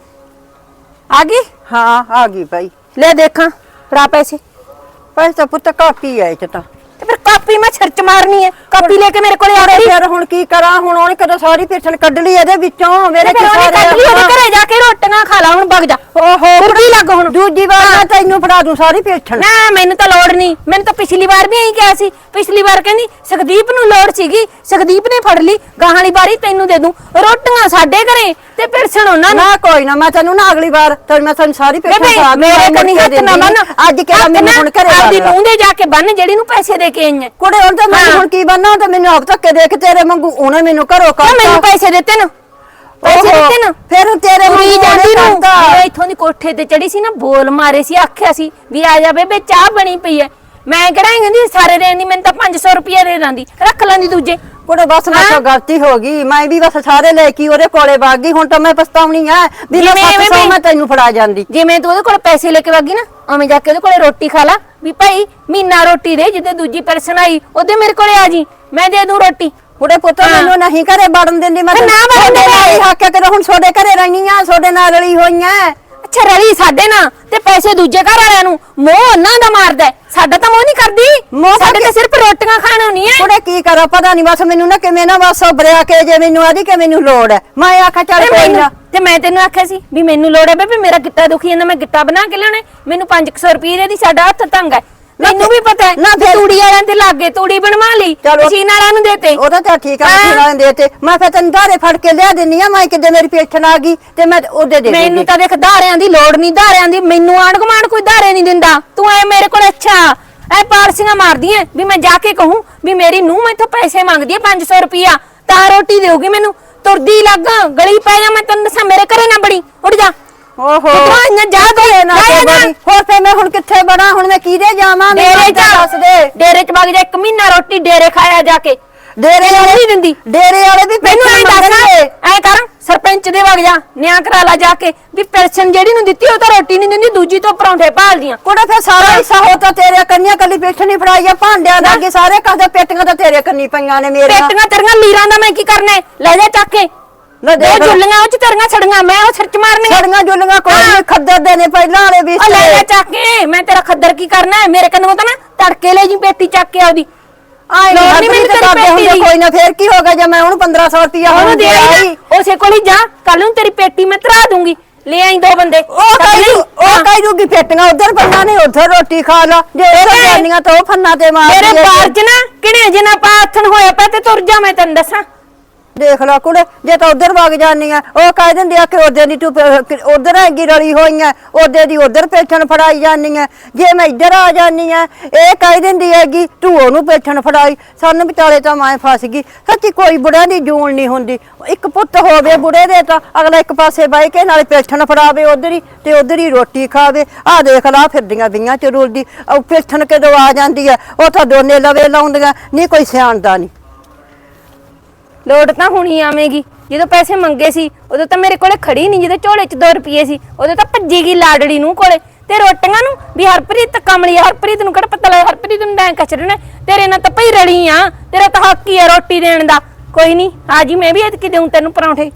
ਆ ਗਈ? ਹਾਂ ਆ ਗਈ ਭਾਈ ਲੈ ਦੇਖਾਂ ਫੜਾ ਪੈਸੇ। ਪੈਸੇ ਤਾਂ ਪੁੱਤ ਕਾਪੀ ਇਹ 'ਚ ਤਾਂ। ਤੇ ਫਿਰ ਕਾਪੀ ਮੈਂ ਛਰਚ ਮਾਰਨੀ ਹੈ ਕਾਪੀ ਲੈ ਕੇ ਮੇਰੇ ਕੋਲੇ ਆ ਗਈ। ਫਿਰ ਹੁਣ ਕੀ ਕਰਾਂ? ਹੁਣ ਉਹਨੇ ਕਦੋਂ ਸਾਰੀ ਪੇਠਣ ਕੱਢ ਲਈ ਇਹਦੇ ਵਿੱਚੋਂ? ਮੇਰੇ ਫਿਰ ਉਹਨੇ ਕੱਢ ਲਈ ਉਹਦੇ ਘਰੇ ਜਾ ਕੇ ਰੋਟੀਆਂ ਖਾ ਲਾ ਹੁਣ ਵਗ ਜਾ। ਓਹੋ ਤੁਰਦੀ ਲੱਗ ਹੁਣ। ਦੂਜੀ ਵਾਰ ਮੈਂ ਤੈਨੂੰ ਫੜਾ ਦੂੰ ਸਾਰੀ ਪੇਠਣ ਨਾ ਮੈਨੂੰ ਤਾਂ ਲੋੜ ਨਹੀਂ। ਮੈਨੂੰ ਤਾਂ ਪਿਛਲੀ ਵਾਰ ਵੀ ਐਂ ਕਿਹਾ ਸੀ। ਪਿਛਲੀ ਵਾਰ ਕਹਿੰਦੀ ਸੁਖਦੀਪ ਨੂੰ ਲੋੜ ਸੀਗੀ। ਸੁਖਦੀਪ ਨੇ ਫੜ ਲਈ। ਗਾਹਾਂ ਵਾਲੀ ਵਾਰੀ ਤੈਨੂੰ ਦੇ ਦੂੰ। ਰੋਟੀਆਂ ਸਾਡੇ ਘਰੇ ਤੇ ਪਿਰਸਣ ਉਹਨਾਂ ਨੂੰ। ਨਾ ਕੋਈ ਨਾ ਮੈਂ ਤੈਨੂੰ ਨਾ ਅਗਲੀ ਵਾਰ ਤੇ ਮੈਂ ਤੈਨੂੰ ਸਾਰੀ ਪੇਠਣ ਬੇਬੇ ਫੜਾ ਦੂੰ, ਮੇਰੇ ਕੰਨੀ ਹੱਥ ਨਾ ਬੰਨ। ਅੱਜ ਕਿਹੜਾ ਮੈਨੂੰ ਹੁਣ ਘਰੇ ਆਪਦੀ ਵੜਨਾ। ਨੂੰਹ ਦੇ ਜਾ ਕੇ ਬੰਨ ਜਿਹੜੀ ਨੂੰ ਪੈਸੇ ਦੇ ਕੇ ਆਈ ਕੁੜੇ ਹੁਣ ਤਾਂ ਮੈਂ ਹਾਂ। ਹੁਣ ਕੀ ਬੰਨਾ ਤੇ ਮੈਨੂੰ ਆਪ ਧੱਕੇ ਦੇ ਕੇ ਤੇਰੇ ਵਾਂਗੂ ਉਹਨੇ ਮੈਨੂੰ ਘਰੋਂ ਮੈਨੂੰ ਪੈਸੇ ਦਿੱਤੇ ਨਾ? ਪੈਸੇ ਓਹੋ, ਦਿੱਤੇ ਨਾ? ਫਿਰ ਤੇਰੇ ਕੁੜੀ ਵਾਂਗੂ ਜਾਂਦੀ ਉਹਨੇ ਨੂੰ। ਕਰਤਾ। ਮੈਂ ਇੱਥੋਂ ਦੀ ਕੋਠੇ ਤੇ ਚੜੀ ਸੀ ਨਾ ਬੋਲ ਮਾਰੇ ਸੀ ਆਖਿਆ ਸੀ ਵੀ ਆ ਜਾ ਬੇਬੇ ਚਾਹ ਬਣੀ ਪਈ ਹੈ। ਮੈਂ ਕਿਹੜਾ ਐਂ ਕਹਿੰਦੀ ਸਾਰੇ ਦੇਣ ਦੀ ਮੈਨੂੰ ਤਾਂ 500 ਰੁਪਏ ਦੇ ਦਾਂਦੀ। ਰੱਖ ਲਾਂਦੀ ਦੂਜੇ। ਕੁੜੇ ਬਸ ਮੇਰੇ ਤੋਂ ਗਲਤੀ ਹੋ ਗਈ। ਮੈਂ ਵੀ ਬਸ ਸਾਰੇ ਲੈ ਕੇ ਉਹਦੇ ਕੋਲੇ ਵਗ ਗਈ। ਹੁਣ ਤਾਂ ਮੈਂ ਪਛਤਾਉਣੀ ਆ। ਵੀ ਮੈਂ ਜਿਵੇਂ ਐਵੇਂ 700 ਵੀ- ਮੈਂ ਤੈਨੂੰ ਫੜਾ ਜਾਂਦੀ। ਜਿਵੇਂ ਤੂੰ ਉਹਦੇ ਕੋਲ ਪੈਸੇ ਲੈ ਕੇ ਵਗੀ ਨਾ ਉਵੇਂ ਜਾ ਕੇ ਉਹਦੇ ਕੋਲੇ ਰੋਟੀ ਖਾ ਲਾ। ਵੀ ਭਾਈ ਮਹੀਨਾ ਰੋਟੀ ਦੇ ਜਿੱਦੇ ਦੂਜੀ ਪਰਸਨ ਆਈ ਉਹਦੇ ਮੇਰੇ ਕੋਲੇ ਆ ਜੀ। ਮੈਂ ਦੇ ਦੂੰ ਰੋਟੀ। ਕੁੜੇ ਪੁੱਤ ਹਾਂ। ਮੈਨੂੰ ਨਹੀਂ ਘਰੇ ਵੜਨ ਦਿੰਦੀ ਮੈਂ ਨਾ ਵੜਨ ਹੀ ਦੇ। ਹੱਕ ਕਦੋਂ ਹੁਣ ਤੁਹਾਡੇ ਘਰੇ ਰਹਿਣੀਆਂ ਤੁਹਾਡੇ ਨਾਲ ਰਲੀ ਹੋਈਆਂ। ਅੱਛਾ ਰਲੀ ਸਾਡੇ ਨਾਲ ਤੇ ਪੈਸੇ ਦੂਜੇ ਘਰ ਵਾਲਿਆਂ ਨੂੰ। ਮੋਹ ਉਹਨਾਂ ਦਾ ਮਾਰਦਾ ਹੈ। ਸਾਡਾ ਤਾਂ ਮੋਹ ਨਹੀਂ ਕਰਦੀ। ਮੋਹ ਸਾਡੇ ਤਾਂ ਸਿਰਫ ਰੋਟੀਆਂ ਖਾਣ ਆਉਣੀ ਹੈ ਕੁੜੇ ਕੀ ਕਰਾਂ ਪਤਾ ਨਹੀਂ ਬਸ ਮੈਨੂੰ ਨਾ ਕਿਵੇਂ ਨਾ ਬਸ ਬਰਿਆ ਕੇ ਜੇ ਮੈਨੂੰ ਆਦੀ ਕਿ ਮੈਨੂੰ ਲੋੜ ਹੈ। ਮੈਂ ਆਖਿਆ ਚੱਲ ਕੋਈ ਨਾ। ਤੇ ਮੈਂ ਤੈਨੂੰ ਆਖਿਆ ਸੀ ਵੀ ਮੈਨੂੰ ਲੋੜ ਹੈ ਬੇਬੇ ਮੇਰਾ ਗਿੱਟਾ ਦੁਖੀ ਜਾਂਦਾ ਮੈਂ ਗਿੱਟਾ ਬਣਾ ਕੇ ਲਿਆਉਣਾ ਹੈ। ਮੈਨੂੰ 500 ਰੁਪਏ ਦੀ ਸਾਡਾ ਹੱਥ ਤੰਗ ਹੈ। ਮੈਨੂੰ ਵੀ ਪਤਾ ਹੈ ਨਾ ਫਿਰ- ਤੂੜੀ ਵਾਲਿਆਂ ਤੇ ਲੱਗੇ ਤੂੜੀ ਬਣਵਾ ਲਈ। ਮਸ਼ੀਨ ਵਾਲਿਆਂ ਨੂੰ ਦੇਤੇ। ਉਹਦਾ ਤਾਂ ਠੀਕ ਆ ਹਾਂ। ਮਸ਼ੀਨ ਵਾਲੇ ਦੇ ਤੇ ਮੈਂ ਫਿਰ ਤੈਨੂੰ ਧਾਰੇ ਫੜ ਕੇ ਲਿਆ ਦਿੰਨੀ ਆ ਮੈਂ ਕਿਤੇ ਮੇਰੀ ਪੇਠਣ ਆ ਗਈ ਤੇ ਮੈਂ ਉਹਦੇ ਦੇ ਮੈਨੂੰ ਤਾਂ ਦੇਖ ਧਾਰਿਆਂ ਦੀ ਲੋੜ ਨਹੀਂ ਧਾਰਿਆਂ ਦੀ ਮੈਨੂੰ ਆਂਢ ਗੁਆਂਢ ਕੋਈ ਧਾਰੇ ਨਹੀਂ ਦਿੰਦਾ। ਤੂੰ ਐ ਮੇਰੇ ਕੋਲ ਅੱਛਾ। ਐ ਪਾਰਸੀਆਂ ਮਾਰਦੀ ਐ ਵੀ ਮੈਂ ਜਾ ਕੇ ਕਹੂੰ ਵੀ ਮੇਰੀ ਨੂੰਹ ਮੈਥੋਂ ਪੈਸੇ ਮੰਗਦੀ ਐ 500 ਰੁਪਿਆ ਤਾਂ ਰੋਟੀ ਦੇਊਗੀ ਮੈਨੂੰ। ਤੁਰਦੀ ਲੱਗ ਗਲੀ ਪੈ ਜਾ ਮੈਂ ਤੈਨੂੰ ਦੱਸਾਂ ਮੇਰੇ ਘਰੇ ਨਾ ਬੜੀ ਉੱਡ ਜਾ। ਓਹੋ। ਆਈਆਂ ਜਾ ਤੂੰ ਨਾ। ਜਾ। ਬੜੀ। ਹੋਰ ਫੇ ਮੈਂ ਹੁਣ ਕਿੱਥੇ ਬਣਾ ਹੁਣ ਮੈਂ ਕਿਹਦੇ ਜਾਵਾਂ ਮੈਨੂੰ ਡੇਰੇ ਤਾਂ ਦੱਸ ਚ ਦੇ। ਡੇਰੇ ਚ ਵਗ ਜਾ ਇੱਕ ਮਹੀਨਾ ਰੋਟੀ ਡੇਰੇ ਖਾਇਆ ਜਾ ਕੇ। ਡੇਰੇ ਵਾਲੇ ਨਹੀਂ ਦਿੰਦੀ। ਡੇਰੇ ਵਾਲੇ ਵੀ ਮੈਨੂੰ ਐ ਦੱਸ। ਮੰਗਣਗੇ। ਐ ਕਰ। ਸਰਪੰਚ ਦੇ ਵਗ ਜਾ ਨਿਆਂ ਕਰਾ ਲਾ ਜਾ ਕੇ। ਵੀ ਪੈਨਸ਼ਨ ਜਿਹੜੀ ਨੂੰ ਦਿੱਤੀ ਉਹ ਤਾਂ ਰੋਟੀ ਨਹੀਂ ਦਿੰਦੀ ਦੂਜੀ ਤੋਂ ਪਰੌਂਠੇ ਭਾਲਦੀਆਂ। ਕੁੜੇ ਫੇ ਸਾਰਾ ਹਿੱਸਾ ਹੋ ਤਾਂ ਤੇਰੇ ਕੰਨੀਆਂ ਕੱਲੀ ਪੇਠਣ ਨਹੀਂ ਫੜਾਈ ਆ ਭਾਂਡਿਆਂ ਦਾ ਅੱਗੇ ਸਾਰੇ ਕਹਦੇ ਪੇਟੀਆਂ ਤਾਂ ਤੇਰੇ ਕੰਨੀ ਪਈਆਂ ਨੇ ਮੇਰੇ ਪੇਟੀਆਂ ਤੇਰੀਆਂ ਲੀਰਾਂ ਦਾ ਮੈਂ ਕੀ ਕਰਨਾ ਹੈ? ਲੈ ਜਾ ਚੱਕ ਕੇ। ਲੈ ਦੋ ਦੇਖ ਲੈ। ਜੁੱਲੀਆਂ ਉਹ ਚ ਤੇਰੀਆਂ ਛੜੀਆਂ ਮੈਂ ਉਹ ਸਿਰ ਚ ਮਾਰਨੀਆਂ। ਛੜੀਆਂ ਜੁਲੀਆਂ ਕੋਈ ਨਹੀਂ ਖੱਦਰ ਦੇ ਨੇ ਪਹਿਲਾਂ ਵਾਲੇ ਵੀ ਉਹ ਲੈ ਜਾ ਚੱਕ ਕੇ। ਮੈਂ ਤੇਰਾ ਖੱਦਰ ਕੀ ਕਰਨਾ ਹੈ? ਮੇਰੇ ਕੰਨੋਂ ਤਾਂ ਨਾ ਤੜਕੇ ਲੈ ਜੀ ਪੇਟੀ ਚੱਕ ਕੇ ਆਉਦੀ। ਆਏ ਲੋੜ ਨਹੀਂ ਨੀ ਮੈਨੂੰ ਮੈਨੂੰ ਤੇ ਤੇਰੀ ਹੁੰਦੇ ਪੇਟੀ ਕੋਈ ਨਾ ਫੇਰ ਕੀ ਹੋਗਾ ਜੇ ਮੈਂ ਉਹਨੂੰ 1500 ਰੁਪਇਆ ਉਹਨੂੰ ਦੇ ਆਈ ਉਸੇ ਕੋਲ ਹੀ ਜਾ ਕੱਲ ਨੂੰ ਤੇਰੀ ਪੇਟੀ ਮੈਂ ਤਰਾ ਦੂੰਗੀ ਲੈ ਆਈ ਦੋ ਬੰਦੇ ਉਹ ਚੱਕ ਲਈ। ਕਹੀ ਉਹ ਹਾਂ। ਕਹਿ ਦੂਗੀ ਪੇਟੀਆਂ ਉਧਰ ਪੰਨਾ ਨੇ ਉਧਰ ਰੋਟੀ ਖਾ ਲਾ ਜੇ ਉਧਰ ਜਾਨੀਆਂ ਤਾਂ ਉਹ ਫੰਨਾ ਤੇ ਮਾਰਦੀ ਮੇਰੇ ਹੈ। ਬਾਹਰ ਚ ਨਾ ਕਿਹੜੇ ਜਿਨਾ ਪਾਥਣ ਹੋਇਆ ਪਿਆ ਤੇ ਤੁਰ ਜਾ ਮੈਂ ਤੈਨੂੰ ਦੱਸਾਂ ਦੇਖ ਲੈ ਕੁੜੇ, ਜੇ ਤਾਂ ਉਧਰ ਵਗ ਜਾਨੀ ਆ, ਉਹ ਕਹਿ ਦਿੰਦੀ ਆ ਕਿ ਉਹਦੇ ਦੀ ਤੂੰ ਉਧਰ ਹੈਗੀ ਰਲੀ ਹੋਈ ਆ ਉਹਦੇ ਦੀ ਉਧਰ ਪੇਛਣ ਫੜਾਈ ਜਾਨੀ ਆ। ਜੇ ਮੈਂ ਇੱਧਰ ਆ ਜਾਨੀ ਆ, ਇਹ ਕਹਿ ਦਿੰਦੀ ਹੈਗੀ, ਤੂੰ ਉਹਨੂੰ ਪੇਛਣ ਫੜਾਈ, ਸਾਨੂੰ ਵਿਚਾਲੇ ਤਾਂ ਮੈਂ ਫਸ ਗਈ। ਸੱਚੀ ਕੋਈ ਬੁੜਿਆਂ ਦੀ ਜੂਣ ਨਹੀਂ ਹੁੰਦੀ। ਇੱਕ ਪੁੱਤ ਹੋਵੇ ਬੁੜੇ ਦੇ ਤਾਂ ਅਗਲਾ ਇੱਕ ਪਾਸੇ ਬਾਈ ਕੇ ਨਾਲੇ ਪੇਛਣ ਫੜਾਵੇ ਉਧਰ ਹੀ ਤੇ ਉਧਰ ਹੀ ਰੋਟੀ ਖਾਵੇ। ਆਹ ਦੇਖ ਲਾ ਫਿਰਦੀਆਂ ਬੀਆਂ ਚ ਰੁਲਦੀ, ਉਹ ਪੇਛਣ ਕਦੋਂ ਆ ਜਾਂਦੀ ਆ, ਉਹ ਤਾਂ ਦੋਨੇ ਲਵੇ ਲਾਉਂਦੀਆਂ, ਨਹੀਂ ਕੋਈ ਸਿਆਣਦਾ ਨਹੀਂ। ਲੋੜ ਤਾਂ ਹੁਣੀ ਆਵੇਂਗੀ। ਜਦੋਂ ਪੈਸੇ ਮੰਗੇ ਸੀ, ਉਦੋਂ ਤਾਂ ਮੇਰੇ ਕੋਲੇ ਖੜੀ ਨਹੀਂ ਜਦੋਂ ਝੋਲੇ 'ਚ 2 ਰੁਪਏ ਸੀ। ਉਦੋਂ ਤਾਂ ਭੱਜੀ ਗਈ ਲਾਡੜੀ ਨੂੰ ਕੋਲੇ। ਤੇ ਰੋਟੀਆਂ ਨੂੰ ਵੀ ਹਰਪ੍ਰੀਤ ਕਮਲੀ ਹਰਪ੍ਰੀਤ ਨੂੰ ਕਿਹੜਾ ਪਤਾ ਲੱਗਾ ਹਰਪ੍ਰੀਤ ਨੂੰ ਡੈਂ ਕਚਰਣਾ ਤੇਰੇ ਨਾਲ ਤਾਂ ਭਈ ਰਲੀ ਆ, ਤੇਰਾ ਤਾਂ ਹੱਕ ਹੀ ਆ ਰੋਟੀ ਦੇਣ ਦਾ। ਕੋਈ ਨਹੀਂ ਆਜੀ ਮੈਂ ਵੀ ਇਤਕੀ ਦੇਉਂ ਤੈਨੂੰ ਪਰੌਂਠੇ।